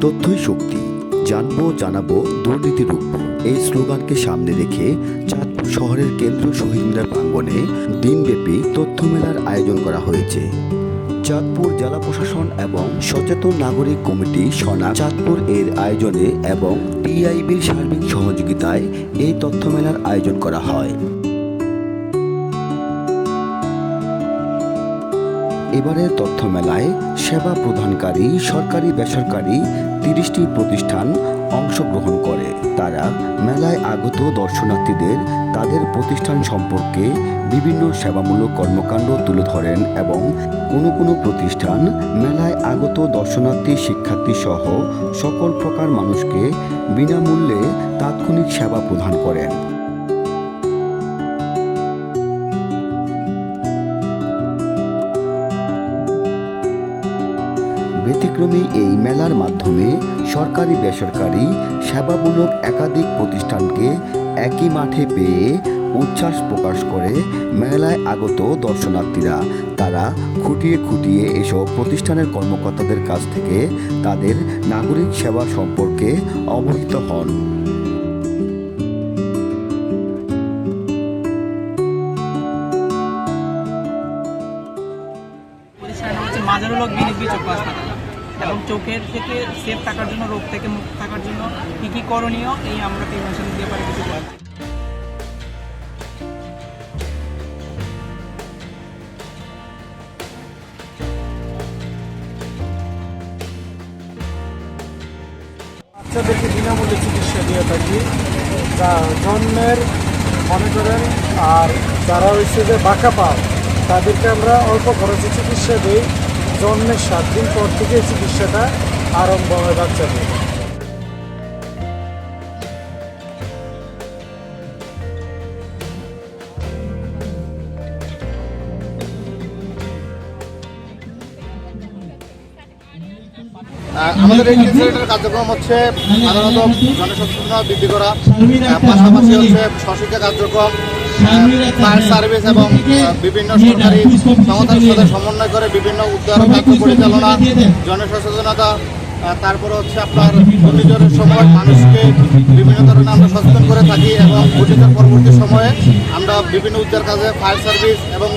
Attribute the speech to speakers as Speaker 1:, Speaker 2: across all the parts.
Speaker 1: তথ্যই শক্তি। জানব, জানাব, দুর্নীতি রুখব। এই স্লোগানকে সামনে রেখে চাঁদপুর শহরের কেন্দ্র শহীদ মিনার প্রাঙ্গণে দিনব্যাপী তথ্য মেলার আয়োজন করা হয়েছে। চাঁদপুর জেলা প্রশাসন এবং সচেতন নাগরিক কমিটি সনা চাঁদপুর এর আয়োজনে এবং টিআইবির সার্বিক সহযোগিতায় এই তথ্য মেলার আয়োজন করা হয়। এবারের তথ্য মেলায় সেবা প্রদানকারী, সরকারি বেসরকারি তিরিশটি প্রতিষ্ঠান অংশগ্রহণ করে। তারা মেলায় আগত দর্শনার্থীদের তাদের প্রতিষ্ঠান সম্পর্কে বিভিন্ন সেবামূলক কর্মকাণ্ড তুলে ধরেন এবং কোনো কোনো প্রতিষ্ঠান মেলায় আগত দর্শনার্থী, শিক্ষার্থী সহ সকল প্রকার মানুষকে বিনামূল্যে তাৎক্ষণিক সেবা প্রদান করেন। ব্যতিক্রমী এই মেলার মাধ্যমে সরকারি বেসরকারি সেবামূলক একাধিক প্রতিষ্ঠানকে একই মাঠে পেয়ে উচ্ছ্বাস প্রকাশ করে মেলায় আগত দর্শনার্থীরা। তারা খুঁটিয়ে খুঁটিয়ে এসব প্রতিষ্ঠানের কর্মকর্তাদের কাছ থেকে তাদের নাগরিক সেবা সম্পর্কে অবহিত হন।
Speaker 2: মাজারুল হক চক্ষু হাসপাতাল এবং চোখের থেকে সেফ থাকার জন্য, রোগ থেকে মুক্ত থাকার জন্য কী কী করণীয়, এই আমরা প্রিভেনশন ব্যাপারে কিছু বলছি
Speaker 3: বাচ্চাদেরকে বিনামূল্যে চিকিৎসা দিয়ে থাকি। যা জন্মের মনে করেন আর যারা হচ্ছে যে বাঁকা পাও, তাদেরকে আমরা অল্প খরচে চিকিৎসা দিই। জন্মের সাত দিন পর থেকে চিকিৎসাটা আরম্ভ হয় বাচ্চাদের।
Speaker 4: আমাদের এই কার্যক্রম হচ্ছে সাধারণত জনসচেতনতা বৃদ্ধি করা। পাশাপাশি হচ্ছে সশিক্ষা কার্যক্রম ফায়ার সার্ভিস এবং বিভিন্ন সরকারি সংস্থার সাথে সমন্বয় করে বিভিন্ন উদ্ধার কার্য পরিচালনা জনসচেতনতা তারপরে হচ্ছে আপনার ঘূর্ণিঝড়ের সময় মানুষকে বিভিন্ন ধরনের আমরা সচেতন করে থাকি এবং ঘূর্ণিঝড় পরবর্তী সময়ে আমরা বিভিন্ন উদ্ধার কাজে ফায়ার সার্ভিস এবং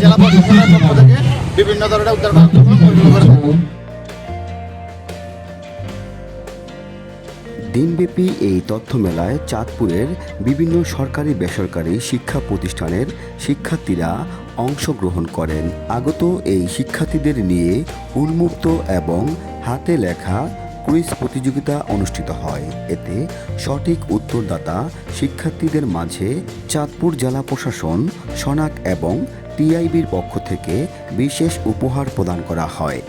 Speaker 4: জেলা প্রশাসনের পক্ষ থেকে বিভিন্ন ধরনের উদ্ধার কার্যক্রম পরিচালনা করে থাকি।
Speaker 1: দিনব্যাপী এই তথ্য মেলায় চাঁদপুরের বিভিন্ন সরকারি বেসরকারি শিক্ষা প্রতিষ্ঠানের শিক্ষার্থীরা অংশগ্রহণ করেন। আগত এই শিক্ষার্থীদের নিয়ে উন্মুক্ত এবং হাতে লেখা কুইজ প্রতিযোগিতা অনুষ্ঠিত হয়। এতে সঠিক উত্তরদাতা শিক্ষার্থীদের মাঝে চাঁদপুর জেলা প্রশাসন, সনাক এবং টিআইবির পক্ষ থেকে বিশেষ উপহার প্রদান করা হয়।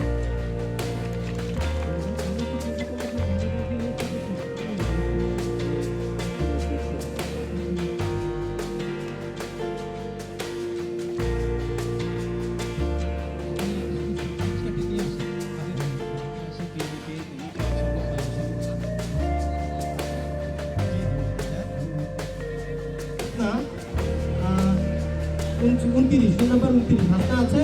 Speaker 5: উনত্রিশ রোল নাম্বার উনত্রিশ হাতটা আছে?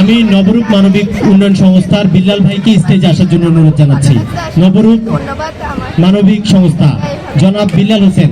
Speaker 6: আমি
Speaker 5: নবরূপ মানবিক উন্নয়ন সংস্থার বিল্লাল ভাইকে স্টেজে আসার জন্য অনুরোধ জানাচ্ছি। নবরূপ মানবিক সংস্থা। জনাব বিল্লাল হোসেন।